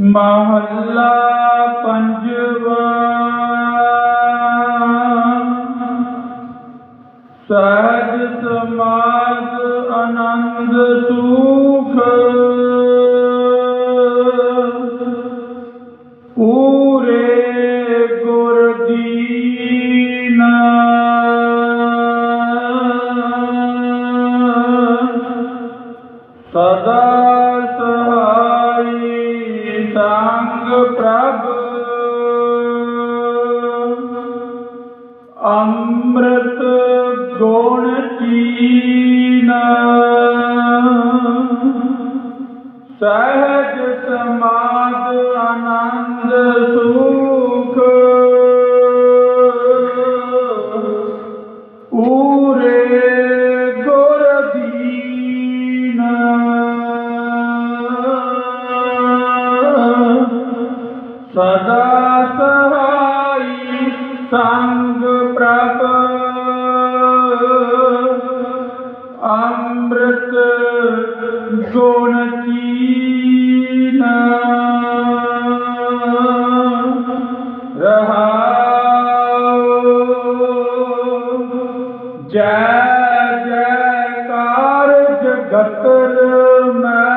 ਮਹੱਲਾ ਪੰਜਵਾ। ਸਹਿਜ ਸਮਾਦ ਆਨੰਦ ਸੁਖ ਸਦਾ ਸਹਾਈ ਸੰਗ ਪ੍ਰਭ। ਅੰਮ੍ਰਿਤ ਗੁਣ ਚੀਨਾ ਸਹਿਜ ਸਦਾ ਸਹਾਈ ਸੰਗ ਪ੍ਰਭ। ਅੰਮ੍ਰਿਤ ਗੁਣ ਚੀਨਾ ਰਹਾਉ ਜੈ ਜੈਕਾਰ ਜਗਤ ਮੈਂ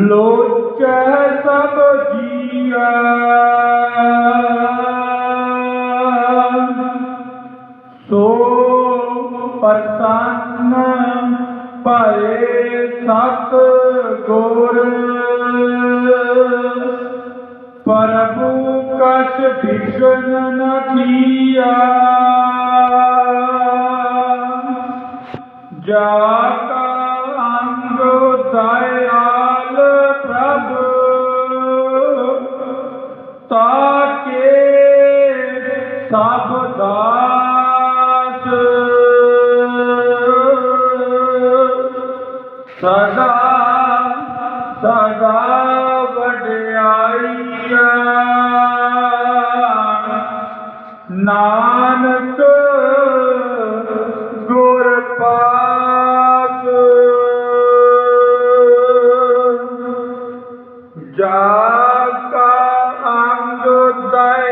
ਲੋਚੈ ਭਏ ਸਤ ਗੁਰ। ਪ੍ਰਭੂ ਕਛ ਵਿਗਨ ਨ ਕੀਆ। ਜਾ ਕਾ ਅੰਗ ਦਇਆਲ ਪ੍ਰਭ। ਤਾਕੇ ਸਭ ਦਾ ਸਦਾ ਸਦਾ ਵਡਿਆਈਆ। ਨਾਨਕ ਗੁਰ ਪਾਸ ਜਾ ਕਾ ਅੰਗ ਦਇਆਲ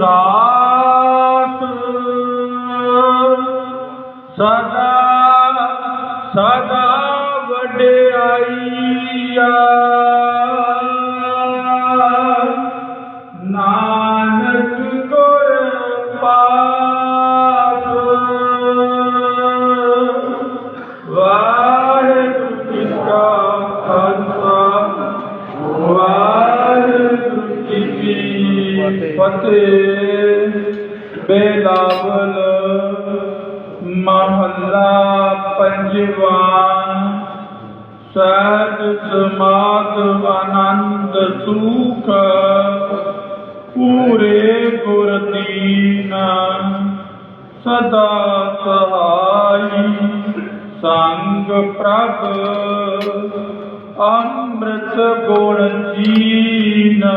ਦਾਸ ਸਦਾ ਸਦਾ ਵਡਿਆਈਆ ਨਾ ਫਤਿਹ ਬੇਲਾਵਲ ਮਹੱਲਾ ਪੰਜਵਾ। ਸਹਿਜ ਸਮਾਦ ਆਨੰਦ ਸੁਖ, ਪੂਰੇ ਗੁਰ ਦੀਨਾ ਸਦਾ ਸਹਾਈ ਸੰਗ ਪ੍ਰਭ, ਅੰਮ੍ਰਿਤ ਗੁਣ ਜੀਨਾ।